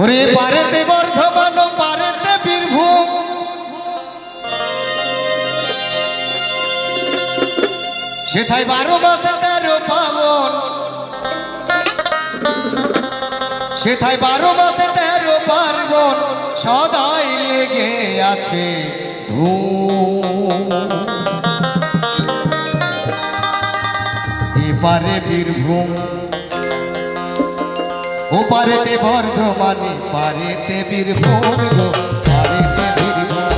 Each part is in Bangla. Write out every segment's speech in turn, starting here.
ওরে পারেতে বর্ধমান, পারেতে বীরভূম। সেথায় বারো মাসে তেরো পাবন। সেথায় বারো মাসে তেরো পার্বণ সদাই লেগে আছে এপারে বীরভূম পারেতে বর্ধমানে পারেতে বীরভূম পারেতে বীরভূম।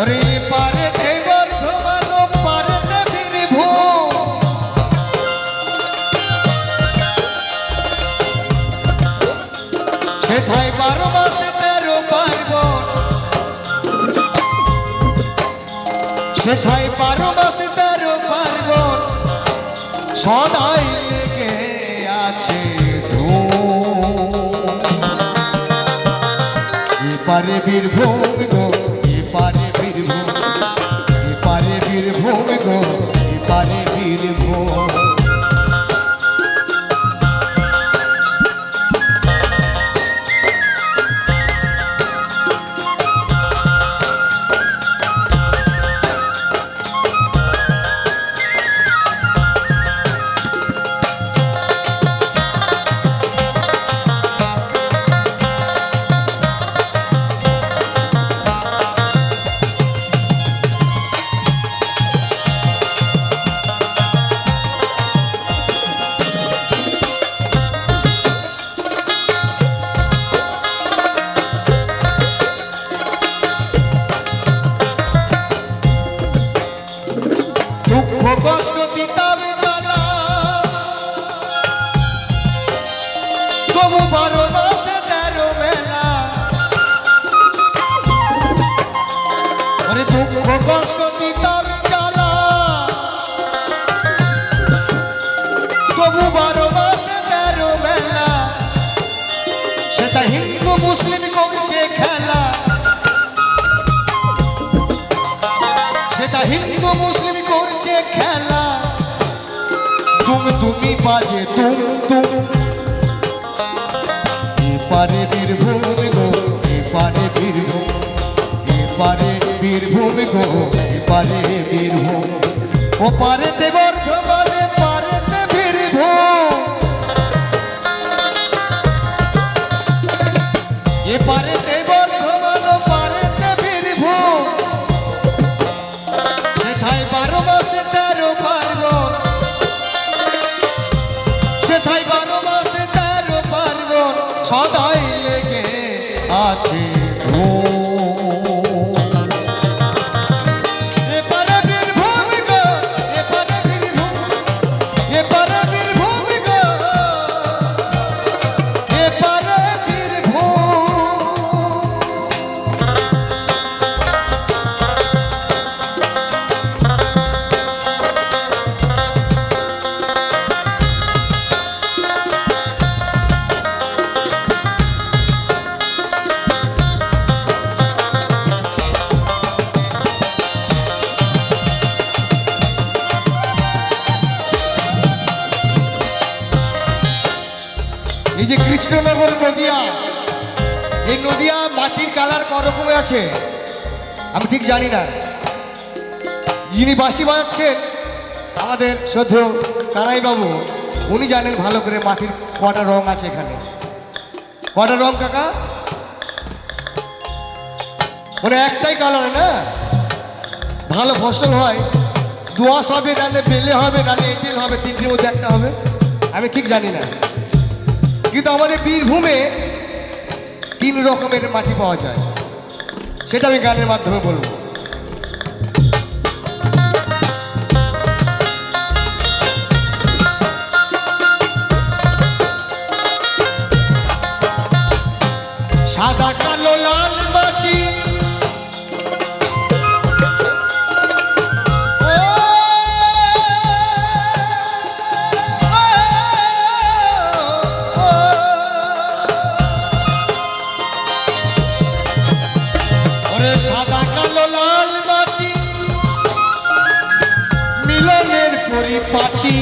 ওরে লেগে আছে এপারে বীরভূম গো এপারে বীরভূম। এপারে বীরভূম গো এপারে বীরভূম। মুসলিম করছে খেলা। সেটা হিন্দু মুসলিম করছে খেলা। তুম তুমি বাজে তুম তুম এপারে বীরভূম গো, এপারে বীরভূম। এপারে বীরভূম গো, এপারে বীরভূম। ও পারেতে বর্ধমানে এই যে কৃষ্ণনগর নদিয়া। এই নদিয়া মাটির কালার করকমে আছে? আমি ঠিক জানি না। যিনি বাঁশি বাজাচ্ছেন, আমাদের শ্রদ্ধ কানাইবাবু উনি জানেন ভালো করে মাটির কটা রং আছে এখানে। কটা রং কাকা? মানে একটাই কালার, না? ভালো ফসল হয়। দোয়াশ হবে নালে বেলে হবে নালে এঁটেল হবে, তিনটির মধ্যে একটা হবে। আমি ঠিক জানি না। কিন্তু আমাদের বীরভূমে তিন রকমের মাটি পাওয়া যায়। সেটা আমি গানের মাধ্যমে বলব। সাদা কালো লাল মাটি সাদা, কালো, লাল মাটি মিলনের পরিপাটি।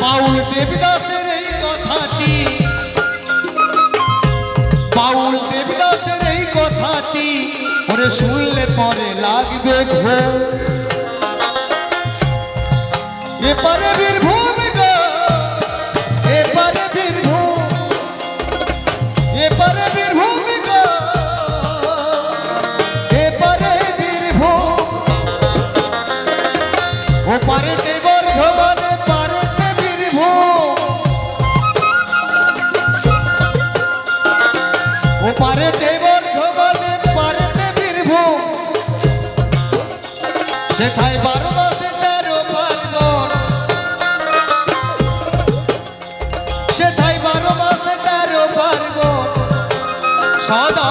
বাউল দেবদাসের এই কথাটি। বাউল দেবদাসের এই কথাটি। ওরে শুনলে পরে লাগবে ঘো এপারে ওপারে দেবর ধমানে পারেতে বীরভূম। সেথায় বারো মাসে তেরো পার্বণ সেথায় বারো মাসে তেরো পার্বণ সদা